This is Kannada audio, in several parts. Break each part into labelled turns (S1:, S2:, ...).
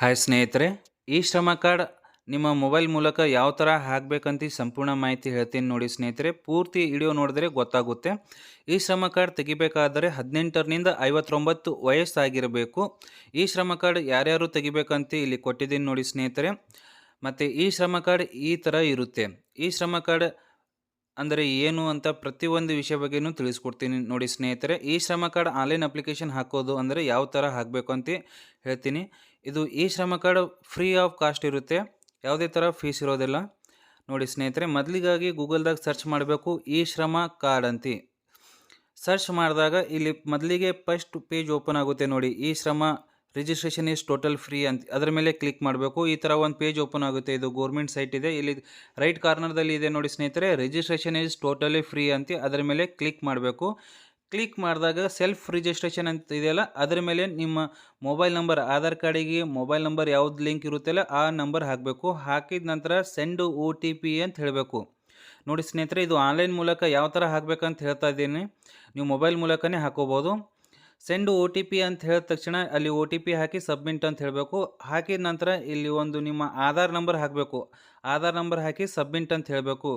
S1: ಹಾಯ್ ಸ್ನೇಹಿತರೆ, ಈ ಶ್ರಮ ಕಾರ್ಡ್ ನಿಮ್ಮ ಮೊಬೈಲ್ ಮೂಲಕ ಯಾವ ಥರ ಹಾಕಬೇಕಂತ ಸಂಪೂರ್ಣ ಮಾಹಿತಿ ಹೇಳ್ತೀನಿ ನೋಡಿ ಸ್ನೇಹಿತರೆ. ಪೂರ್ತಿ ವಿಡಿಯೋ ನೋಡಿದ್ರೆ ಗೊತ್ತಾಗುತ್ತೆ. ಈ ಶ್ರಮ ಕಾರ್ಡ್ ತೆಗಿಬೇಕಾದರೆ ಹದಿನೆಂಟರಿಂದ ಐವತ್ತೊಂಬತ್ತು ವಯಸ್ಸಾಗಿರಬೇಕು. ಈ ಶ್ರಮ ಕಾರ್ಡ್ ಯಾರ್ಯಾರು ತೆಗಿಬೇಕಂತ ಇಲ್ಲಿ ಕೊಟ್ಟಿದ್ದೀನಿ ನೋಡಿ ಸ್ನೇಹಿತರೆ. ಮತ್ತು ಈ ಶ್ರಮ ಕಾರ್ಡ್ ಈ ಥರ ಇರುತ್ತೆ. ಈ ಶ್ರಮ ಕಾರ್ಡ್ ಅಂದರೆ ಏನು ಅಂತ ಪ್ರತಿಯೊಂದು ವಿಷಯ ಬಗ್ಗೆನೂ ತಿಳಿಸ್ಕೊಡ್ತೀನಿ ನೋಡಿ ಸ್ನೇಹಿತರೆ. ಈ ಶ್ರಮ ಕಾರ್ಡ್ ಆನ್ಲೈನ್ ಅಪ್ಲಿಕೇಶನ್ ಹಾಕೋದು ಅಂದರೆ ಯಾವ ಥರ ಹಾಕಬೇಕು ಅಂತ ಹೇಳ್ತೀನಿ. ಇದು ಈ ಶ್ರಮ ಕಾರ್ಡ್ ಫ್ರೀ ಆಫ್ ಕಾಸ್ಟ್ ಇರುತ್ತೆ. ಯಾವುದೇ ಥರ ಫೀಸ್ ಇರೋದಿಲ್ಲ. ನೋಡಿ ಸ್ನೇಹಿತರೆ, ಮೊದಲಿಗಾಗಿ ಗೂಗಲ್ದಾಗ ಸರ್ಚ್ ಮಾಡಬೇಕು, ಈ ಶ್ರಮ ಕಾರ್ಡ್ ಅಂತಿ. ಸರ್ಚ್ ಮಾಡಿದಾಗ ಇಲ್ಲಿ ಮೊದಲಿಗೆ ಫಸ್ಟ್ ಪೇಜ್ ಓಪನ್ ಆಗುತ್ತೆ ನೋಡಿ. ಈ ಶ್ರಮ ರಿಜಿಸ್ಟ್ರೇಷನ್ ಈಸ್ ಟೋಟಲ್ ಫ್ರೀ ಅಂತ. ಅದರ ಮೇಲೆ ಕ್ಲಿಕ್ ಮಾಡಬೇಕು. ಈ ಥರ ಒಂದು ಪೇಜ್ ಓಪನ್ ಆಗುತ್ತೆ. ಇದು ಗೌರ್ಮೆಂಟ್ ಸೈಟ್ ಇದೆ. ಇಲ್ಲಿ ರೈಟ್ ಕಾರ್ನರ್ದಲ್ಲಿ ಇದೆ ನೋಡಿ ಸ್ನೇಹಿತರೆ ರಿಜಿಸ್ಟ್ರೇಷನ್ ಈಸ್ ಟೋಟಲಿ ಫ್ರೀ ಅಂತ. ಅದರ ಮೇಲೆ ಕ್ಲಿಕ್ ಮಾಡಬೇಕು. ಕ್ಲಿಕ್ ಮಾಡಿದಾಗ ಸೆಲ್ಫ್ ರಿಜಿಸ್ಟ್ರೇಷನ್ ಅಂತ ಇದೆಯಲ್ಲ, ಅದರ ಮೇಲೆ ನಿಮ್ಮ ಮೊಬೈಲ್ ನಂಬರ್, ಆಧಾರ್ ಕಾರ್ಡಿಗೆ ಮೊಬೈಲ್ ನಂಬರ್ ಯಾವ್ದು ಲಿಂಕ್ ಇರುತ್ತಲ್ಲ, ಆ ನಂಬರ್ ಹಾಕಬೇಕು. ಹಾಕಿದ ನಂತರ ಸೆಂಡ್ ಒ ಅಂತ ಹೇಳಬೇಕು. ನೋಡಿ ಸ್ನೇಹಿತರೆ, ಇದು ಆನ್ಲೈನ್ ಮೂಲಕ ಯಾವ ಥರ ಹಾಕಬೇಕಂತ ಹೇಳ್ತಾ ಇದ್ದೀನಿ. ನೀವು ಮೊಬೈಲ್ ಮೂಲಕನೇ ಹಾಕೋಬೋದು. ಸೆಂಡ್ ಒ ಟಿ ಪಿ ಅಂತ ಹೇಳಿದ ತಕ್ಷಣ ಅಲ್ಲಿ ಒ ಟಿ ಪಿ ಹಾಕಿ ಸಬ್ಮಿಟ್ ಅಂತ ಹೇಳಬೇಕು. ಹಾಕಿದ ನಂತರ ಇಲ್ಲಿ ಒಂದು ನಿಮ್ಮ ಆಧಾರ್ ನಂಬರ್ ಹಾಕಬೇಕು. ಆಧಾರ್ ನಂಬರ್ ಹಾಕಿ ಸಬ್ಮಿಟ್ ಅಂತ ಹೇಳಬೇಕು.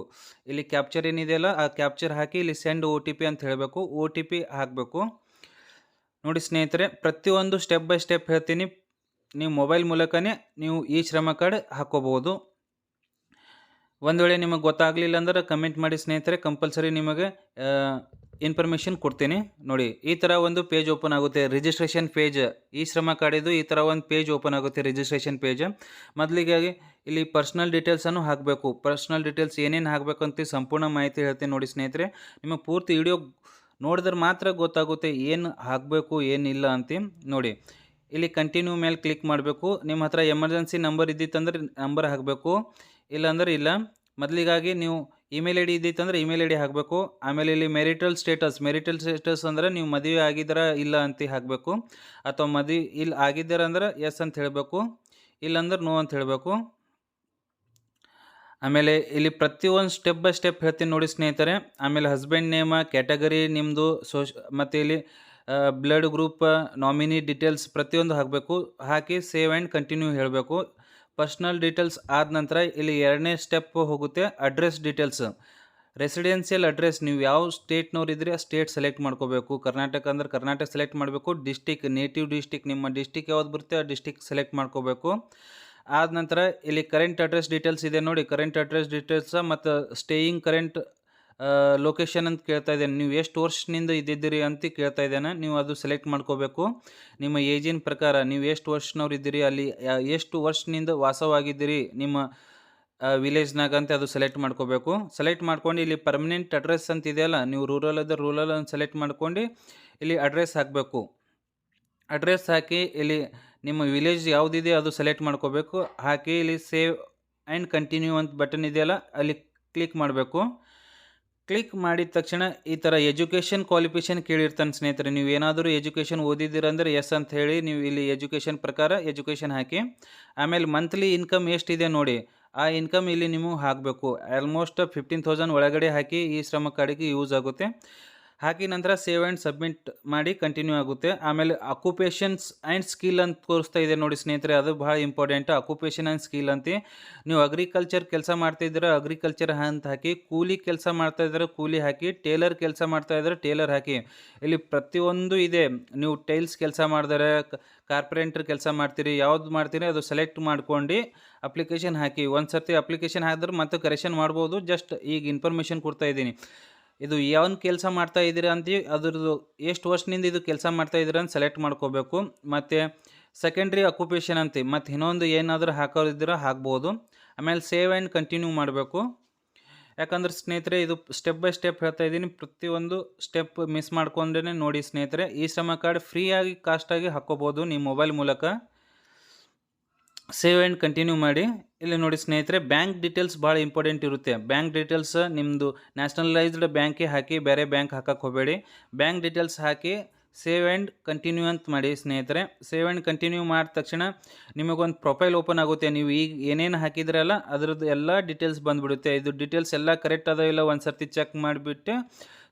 S1: ಇಲ್ಲಿ ಕ್ಯಾಪ್ಚರ್ ಏನಿದೆಯಲ್ಲ ಆ ಕ್ಯಾಪ್ಚರ್ ಹಾಕಿ ಇಲ್ಲಿ ಸೆಂಡ್ ಒ ಟಿ ಪಿ ಅಂತ ಹೇಳಬೇಕು. ಒ ಟಿ ಪಿ ಹಾಕಬೇಕು. ನೋಡಿ ಸ್ನೇಹಿತರೆ, ಪ್ರತಿಯೊಂದು ಸ್ಟೆಪ್ ಬೈ ಸ್ಟೆಪ್ ಹೇಳ್ತೀನಿ. ನೀವು ಮೊಬೈಲ್ ಮೂಲಕನೇ ನೀವು ಈ ಶ್ರಮ ಕಾರ್ಡ್ ಹಾಕೋಬೋದು ಒಂದು ವೇಳೆ ನಿಮಗೆ ಗೊತ್ತಾಗಲಿಲ್ಲ ಅಂದ್ರೆ ಕಮೆಂಟ್ ಮಾಡಿ ಸ್ನೇಹಿತರೆ, ಕಂಪಲ್ಸರಿ ನಿಮಗೆ ಇನ್ಫಾರ್ಮೇಷನ್ ಕೊಡ್ತೀನಿ. ನೋಡಿ, ಈ ಥರ ಒಂದು ಪೇಜ್ ಓಪನ್ ಆಗುತ್ತೆ. ರಿಜಿಸ್ಟ್ರೇಷನ್ ಪೇಜ್ ಈ ಶ್ರಮ ಕಾರ್ಡಿದು ಈ ಥರ ಒಂದು ಪೇಜ್ ಓಪನ್ ಆಗುತ್ತೆ ರಿಜಿಸ್ಟ್ರೇಷನ್ ಪೇಜ್ ಮೊದಲಿಗಾಗಿ ಇಲ್ಲಿ ಪರ್ಸ್ನಲ್ ಡೀಟೇಲ್ಸನ್ನು ಹಾಕಬೇಕು. ಪರ್ಸ್ನಲ್ ಡೀಟೇಲ್ಸ್ ಏನೇನು ಹಾಕಬೇಕಂತ ಸಂಪೂರ್ಣ ಮಾಹಿತಿ ಹೇಳ್ತೀನಿ ನೋಡಿ ಸ್ನೇಹಿತರೆ. ನಿಮಗೆ ಪೂರ್ತಿ ವಿಡಿಯೋ ನೋಡಿದ್ರೆ ಮಾತ್ರ ಗೊತ್ತಾಗುತ್ತೆ ಏನು ಹಾಕಬೇಕು ಏನಿಲ್ಲ ಅಂತ. ನೋಡಿ, ಇಲ್ಲಿ ಕಂಟಿನ್ಯೂ ಮೇಲೆ ಕ್ಲಿಕ್ ಮಾಡಬೇಕು. ನಿಮ್ಮ ಹತ್ರ ಎಮರ್ಜೆನ್ಸಿ ನಂಬರ್ ಇದ್ದಿತ್ತಂದ್ರೆ ನಂಬರ್ ಹಾಕಬೇಕು. ಇಲ್ಲಾಂದ್ರೆ ಇಲ್ಲ. ಮೊದಲಿಗಾಗಿ ನೀವು ಇಮೇಲ್ ಐ ಡಿ ಇದ್ದಿತ್ತಂದ್ರೆ ಇಮೇಲ್ ಐ ಡಿ ಹಾಕಬೇಕು. ಆಮೇಲೆ ಇಲ್ಲಿ ಮೆರಿಟಲ್ ಸ್ಟೇಟಸ್ ಮೆರಿಟಲ್ ಸ್ಟೇಟಸ್ ಅಂದರೆ ನೀವು ಮದುವೆ ಆಗಿದ್ದೀರ ಇಲ್ಲ ಅಂತ ಹಾಕಬೇಕು. ಅಥವಾ ಮದುವೆ ಇಲ್ಲಿ ಆಗಿದ್ದೀರ ಅಂದ್ರೆ ಎಸ್ ಅಂತ ಹೇಳಬೇಕು. ಇಲ್ಲಂದ್ರೆ ನೋ ಅಂತ ಹೇಳಬೇಕು. ಆಮೇಲೆ ಇಲ್ಲಿ ಪ್ರತಿಯೊಂದು ಸ್ಟೆಪ್ ಬೈ ಸ್ಟೆಪ್ ಹೇಳ್ತೀನಿ ನೋಡಿ ಸ್ನೇಹಿತರೆ. ಆಮೇಲೆ ಹಸ್ಬೆಂಡ್ ನೇಮ ಕ್ಯಾಟಗರಿ ನಿಮ್ಮದು ಸೋಶ್ ಮತ್ತು ಇಲ್ಲಿ ಬ್ಲಡ್ ಗ್ರೂಪ್ ನಾಮಿನಿ ಡೀಟೇಲ್ಸ್ ಪ್ರತಿಯೊಂದು ಹಾಕಬೇಕು. ಹಾಕಿ ಸೇವ್ ಆ್ಯಂಡ್ ಕಂಟಿನ್ಯೂ ಹೇಳಬೇಕು. ಪರ್ಸ್ನಲ್ ಡೀಟೇಲ್ಸ್ ಆದ ನಂತರ ಇಲ್ಲಿ ಎರಡನೇ ಸ್ಟೆಪ್ ಹೋಗುತ್ತೆ ಅಡ್ರೆಸ್ ಡೀಟೇಲ್ಸ್ ರೆಸಿಡೆನ್ಷಿಯಲ್ ಅಡ್ರೆಸ್ ನೀವು ಯಾವ ಸ್ಟೇಟ್ನವ್ರು ಇದ್ದರೆ ಆ ಸ್ಟೇಟ್ ಸೆಲೆಕ್ಟ್ ಮಾಡ್ಕೋಬೇಕು. ಕರ್ನಾಟಕ ಅಂದ್ರೆ ಕರ್ನಾಟಕ ಸೆಲೆಕ್ಟ್ ಮಾಡಬೇಕು. ಡಿಸ್ಟಿಕ್ ನೇಟಿವ್ ಡಿಸ್ಟಿಕ್ ನಿಮ್ಮ ಡಿಸ್ಟಿಕ್ ಯಾವ್ದು ಬರುತ್ತೆ ಆ ಡಿಸ್ಟಿಕ್ ಸೆಲೆಕ್ಟ್ ಮಾಡ್ಕೋಬೇಕು. ಆದ ನಂತರ ಇಲ್ಲಿ ಕರೆಂಟ್ ಅಡ್ರೆಸ್ ಡೀಟೇಲ್ಸ್ ಇದೆ ನೋಡಿ. ಕರೆಂಟ್ ಅಡ್ರೆಸ್ ಡೀಟೇಲ್ಸ್ ಮತ್ತು ಸ್ಟೇಯಿಂಗ್ ಕರೆಂಟ್ ಲೊಕೇಶನ್ ಅಂತ ಕೇಳ್ತಾ ಇದ್ದೇನೆ. ನೀವು ಎಷ್ಟು ವರ್ಷದಿಂದ ಇದ್ದಿದ್ದೀರಿ ಅಂತ ಕೇಳ್ತಾ ಇದ್ದೇನೆ. ನೀವು ಅದು ಸೆಲೆಕ್ಟ್ ಮಾಡ್ಕೋಬೇಕು. ನಿಮ್ಮ ಏಜಿನ ಪ್ರಕಾರ ನೀವು ಎಷ್ಟು ವರ್ಷನವ್ರು ಇದ್ದೀರಿ, ಅಲ್ಲಿ ಎಷ್ಟು ವರ್ಷದಿಂದ ವಾಸವಾಗಿದ್ದೀರಿ, ನಿಮ್ಮ ವಿಲೇಜ್ನಾಗ ಅಂತ ಅದು ಸೆಲೆಕ್ಟ್ ಮಾಡ್ಕೋಬೇಕು. ಸೆಲೆಕ್ಟ್ ಮಾಡ್ಕೊಂಡು ಇಲ್ಲಿ ಪರ್ಮನೆಂಟ್ ಅಡ್ರೆಸ್ ಅಂತ ಇದೆಯಲ್ಲ, ನೀವು ರೂರಲ್ ಅದ ರೂರಲ್ ಅಂತ ಸೆಲೆಕ್ಟ್ ಮಾಡ್ಕೊಂಡು ಇಲ್ಲಿ ಅಡ್ರೆಸ್ ಹಾಕಬೇಕು. ಅಡ್ರೆಸ್ ಹಾಕಿ ಇಲ್ಲಿ ನಿಮ್ಮ ವಿಲೇಜ್ ಯಾವುದಿದೆ ಅದು ಸೆಲೆಕ್ಟ್ ಮಾಡ್ಕೋಬೇಕು. ಹಾಕಿ ಇಲ್ಲಿ ಸೇವ್ ಆ್ಯಂಡ್ ಕಂಟಿನ್ಯೂ ಅಂತ ಬಟನ್ ಇದೆಯಲ್ಲ, ಅಲ್ಲಿ ಕ್ಲಿಕ್ ಮಾಡಬೇಕು. ಕ್ಲಿಕ್ ಮಾಡಿದ ತಕ್ಷಣ ಈ ಥರ ಎಜುಕೇಷನ್ ಕ್ವಾಲಿಫಿಕೇಷನ್ ಕೇಳಿರ್ತಾನೆ ಸ್ನೇಹಿತರೆ. ನೀವು ಏನಾದರೂ ಎಜುಕೇಷನ್ ಓದಿದ್ದೀರಂದ್ರೆ ಎಸ್ ಅಂತ ಹೇಳಿ ನೀವು ಇಲ್ಲಿ ಎಜುಕೇಷನ್ ಪ್ರಕಾರ ಎಜುಕೇಷನ್ ಹಾಕಿ, ಆಮೇಲೆ ಮಂತ್ಲಿ ಇನ್ಕಮ್ ಎಷ್ಟಿದೆ ನೋಡಿ, ಆ ಇನ್ಕಮ್ ಇಲ್ಲಿ ನಿಮಗೆ ಹಾಕಬೇಕು. ಆಲ್ಮೋಸ್ಟ್ ಫಿಫ್ಟೀನ್ ತೌಸಂಡ್ ಒಳಗಡೆ ಹಾಕಿ ಈ ಶ್ರಮ ಕಾರ್ಡಿಗೆ ಯೂಸ್ ಆಗುತ್ತೆ. ಹಾಕಿ ನಂತರ ಸೇವ್ ಆ್ಯಂಡ್ ಸಬ್ಮಿಟ್ ಮಾಡಿ ಕಂಟಿನ್ಯೂ ಆಗುತ್ತೆ. ಆಮೇಲೆ ಅಕ್ಯುಪೇಷನ್ಸ್ ಆ್ಯಂಡ್ ಸ್ಕಿಲ್ ಅಂತ ತೋರಿಸ್ತಾ ಇದೆ ನೋಡಿ ಸ್ನೇಹಿತರೆ, ಅದು ಭಾಳ ಇಂಪಾರ್ಟೆಂಟ್ ಅಕ್ಯುಪೇಷನ್ ಆ್ಯಂಡ್ ಸ್ಕಿಲ್ ಅಂತ. ನೀವು ಅಗ್ರಿಕಲ್ಚರ್ ಕೆಲಸ ಮಾಡ್ತಾ ಅಗ್ರಿಕಲ್ಚರ್ ಅಂತ ಹಾಕಿ ಕೂಲಿ ಕೆಲಸ ಮಾಡ್ತಾ ಇದ್ರೆ ಕೂಲಿ ಹಾಕಿ ಟೇಲರ್ ಕೆಲಸ ಮಾಡ್ತಾ ಇದ್ರೆ ಟೇಲರ್ ಹಾಕಿ. ಇಲ್ಲಿ ಪ್ರತಿಯೊಂದು ಇದೆ. ನೀವು ಟೈಲ್ಸ್ ಕೆಲಸ ಮಾಡಿದರೆ ಕಾರ್ಪೊರೇಟರ್ ಕೆಲಸ ಮಾಡ್ತೀರಿ, ಯಾವ್ದು ಮಾಡ್ತೀರಿ ಅದು ಸೆಲೆಕ್ಟ್ ಮಾಡ್ಕೊಂಡು ಅಪ್ಲಿಕೇಶನ್ ಹಾಕಿ. ಒಂದು ಸರ್ತಿ ಅಪ್ಲಿಕೇಶನ್ ಹಾಕಿದ್ರೆ ಮತ್ತೆ ಕರೆಕ್ಷನ್ ಮಾಡ್ಬೋದು. ಜಸ್ಟ್ ಈಗ ಇನ್ಫಾರ್ಮೇಷನ್ ಕೊಡ್ತಾ ಇದ್ದೀನಿ. ಇದು ಯಾವನ್ ಕೆಲಸ ಮಾಡ್ತಾ ಇದ್ದೀರಾ ಅಂತ, ಅದ್ರದ್ದು ಎಷ್ಟು ವರ್ಷದಿಂದ ಇದು ಕೆಲಸ ಮಾಡ್ತಾ ಇದ್ದೀರಾ ಅಂತ ಸೆಲೆಕ್ಟ್ ಮಾಡ್ಕೋಬೇಕು. ಮತ್ತು ಸೆಕೆಂಡ್ರಿ ಅಕ್ಯುಪೇಷನ್ ಅಂತ, ಮತ್ತು ಇನ್ನೊಂದು ಏನಾದರೂ ಹಾಕೋದಿದ್ರೆ ಹಾಕ್ಬೋದು. ಆಮೇಲೆ ಸೇವ್ ಆ್ಯಂಡ್ ಕಂಟಿನ್ಯೂ ಮಾಡಬೇಕು. ಯಾಕಂದ್ರೆ ಸ್ನೇಹಿತರೆ, ಇದು ಸ್ಟೆಪ್ ಬೈ ಸ್ಟೆಪ್ ಹೇಳ್ತಾ ಇದ್ದೀನಿ. ಪ್ರತಿಯೊಂದು ಸ್ಟೆಪ್ ಮಿಸ್ ಮಾಡ್ಕೊಂಡೇ ನೋಡಿ ಸ್ನೇಹಿತರೆ, ಈ ಶ್ರಮ ಕಾರ್ಡ್ ಫ್ರೀಯಾಗಿ ಕಾಸ್ಟಾಗಿ ಹಾಕ್ಕೋಬೋದು ನಿಮ್ಮ ಮೊಬೈಲ್ ಮೂಲಕ. ಸೇವ್ ಆ್ಯಂಡ್ ಕಂಟಿನ್ಯೂ ಮಾಡಿ. ಇಲ್ಲಿ ನೋಡಿ ಸ್ನೇಹಿತರೆ, ಬ್ಯಾಂಕ್ ಡೀಟೇಲ್ಸ್ ಭಾಳ ಇಂಪಾರ್ಟೆಂಟ್ ಇರುತ್ತೆ. ಬ್ಯಾಂಕ್ ಡೀಟೇಲ್ಸ್ ನಿಮ್ಮದು ನ್ಯಾಷನಲೈಸ್ಡ್ ಬ್ಯಾಂಕಿಗೆ ಹಾಕಿ ಬೇರೆ ಬ್ಯಾಂಕ್ ಹಾಕಕ್ಕೆ ಹೋಗಬೇಡಿ. ಬ್ಯಾಂಕ್ ಡೀಟೇಲ್ಸ್ ಹಾಕಿ ಸೇವ್ ಆ್ಯಂಡ್ ಕಂಟಿನ್ಯೂ ಅಂತ ಮಾಡಿ ಸ್ನೇಹಿತರೆ. ಸೇವ್ ಆ್ಯಂಡ್ ಕಂಟಿನ್ಯೂ ಮಾಡಿದ ತಕ್ಷಣ ನಿಮಗೊಂದು ಪ್ರೊಫೈಲ್ ಓಪನ್ ಆಗುತ್ತೆ. ನೀವು ಈಗ ಏನೇನು ಹಾಕಿದ್ರಲ್ಲ ಅದರದ್ದು ಎಲ್ಲ ಡೀಟೇಲ್ಸ್ ಬಂದುಬಿಡುತ್ತೆ. ಇದು ಡೀಟೇಲ್ಸ್ ಎಲ್ಲ ಕರೆಕ್ಟ್ ಅದ ಇಲ್ಲ ಒಂದು ಸರ್ತಿ ಚೆಕ್ ಮಾಡಿಬಿಟ್ಟು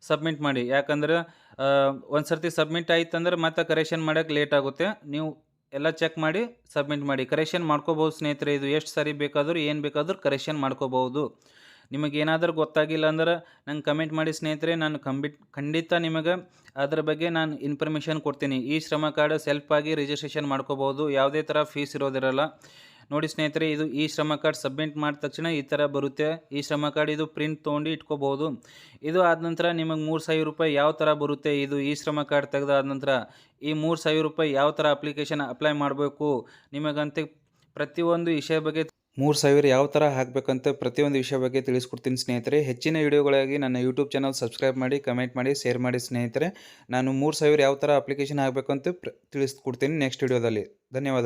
S1: ಸಬ್ಮಿಟ್ ಮಾಡಿ. ಯಾಕಂದ್ರೆ ಒಂದು ಸರ್ತಿ ಸಬ್ಮಿಟ್ ಆಯ್ತಂದ್ರೆ ಮತ್ತೆ ಕರೆಕ್ಷನ್ ಮಾಡೋಕ್ಕೆ ಲೇಟ್ ಆಗುತ್ತೆ. ನೀವು ಎಲ್ಲ ಚೆಕ್ ಮಾಡಿ ಸಬ್ಮಿಟ್ ಮಾಡಿ. ಕರೆಕ್ಷನ್ ಮಾಡ್ಕೋಬೋದು ಸ್ನೇಹಿತರೆ, ಇದು ಎಷ್ಟು ಸರಿ ಬೇಕಾದರೂ, ಏನು ಬೇಕಾದರೂ ಕರೆಕ್ಷನ್ ಮಾಡ್ಕೋಬೋದು ನಿಮಗೇನಾದರೂ ಗೊತ್ತಾಗಿಲ್ಲ ಅಂದ್ರೆ ನಂಗೆ ಕಮೆಂಟ್ ಮಾಡಿ ಸ್ನೇಹಿತರೆ, ನಾನು ಕಂಬಿಟ್, ಖಂಡಿತ ನಿಮಗೆ ಅದ್ರ ಬಗ್ಗೆ ನಾನು ಇನ್ಫಾರ್ಮೇಷನ್ ಕೊಡ್ತೀನಿ. ಈ ಶ್ರಮ ಕಾರ್ಡ್ ಸೆಲ್ಫಾಗಿ ರಿಜಿಸ್ಟ್ರೇಷನ್ ಮಾಡ್ಕೋಬೋದು ಯಾವುದೇ ಥರ ಫೀಸ್ ಇರೋದಿರಲ್ಲ. ನೋಡಿ ಸ್ನೇಹಿತರೆ, ಇದು ಈ ಶ್ರಮ ಕಾರ್ಡ್ ಸಬ್ಮಿಟ್ ಮಾಡಿದ ತಕ್ಷಣ ಈ ಥರ ಬರುತ್ತೆ. ಈ ಶ್ರಮ ಕಾರ್ಡ್ ಇದು ಪ್ರಿಂಟ್ ತೊಗೊಂಡು ಇಟ್ಕೋಬೋದು ಇದು ಆದ ನಂತರ ನಿಮಗೆ ಮೂರು ಸಾವಿರ ರೂಪಾಯಿ ಯಾವ ಥರ ಬರುತ್ತೆ, ಇದು ಈ ಶ್ರಮ ಕಾರ್ಡ್ ತೆಗೆದಾದ ನಂತರ ಈ ಮೂರು ಸಾವಿರ ರೂಪಾಯಿ ಯಾವ ಥರ ಅಪ್ಲಿಕೇಶನ್ ಅಪ್ಲೈ ಮಾಡಬೇಕು, ನಿಮಗಂತೆ ಪ್ರತಿಯೊಂದು ವಿಷಯ ಬಗ್ಗೆ ಮೂರು ಸಾವಿರ ಯಾವ ಥರ ಹಾಕಬೇಕಂತ ಪ್ರತಿಯೊಂದು ವಿಷಯ ಬಗ್ಗೆ ತಿಳಿಸ್ಕೊಡ್ತೀನಿ ಸ್ನೇಹಿತರೆ. ಹೆಚ್ಚಿನ ವಿಡಿಯೋಗಳಾಗಿ ನನ್ನ ಯೂಟ್ಯೂಬ್ ಚಾನಲ್ ಸಬ್ಸ್ಕ್ರೈಬ್ ಮಾಡಿ ಕಮೆಂಟ್ ಮಾಡಿ ಶೇರ್ ಮಾಡಿ ಸ್ನೇಹಿತರೆ. ನಾನು ಮೂರು ಸಾವಿರ ಯಾವ ಥರ ಅಪ್ಲಿಕೇಶನ್ ಹಾಕಬೇಕಂತ ಪ್ರ ತಿಳಿಸ್ಕೊಡ್ತೀನಿ ನೆಕ್ಸ್ಟ್ ವಿಡಿಯೋದಲ್ಲಿ ಧನ್ಯವಾದ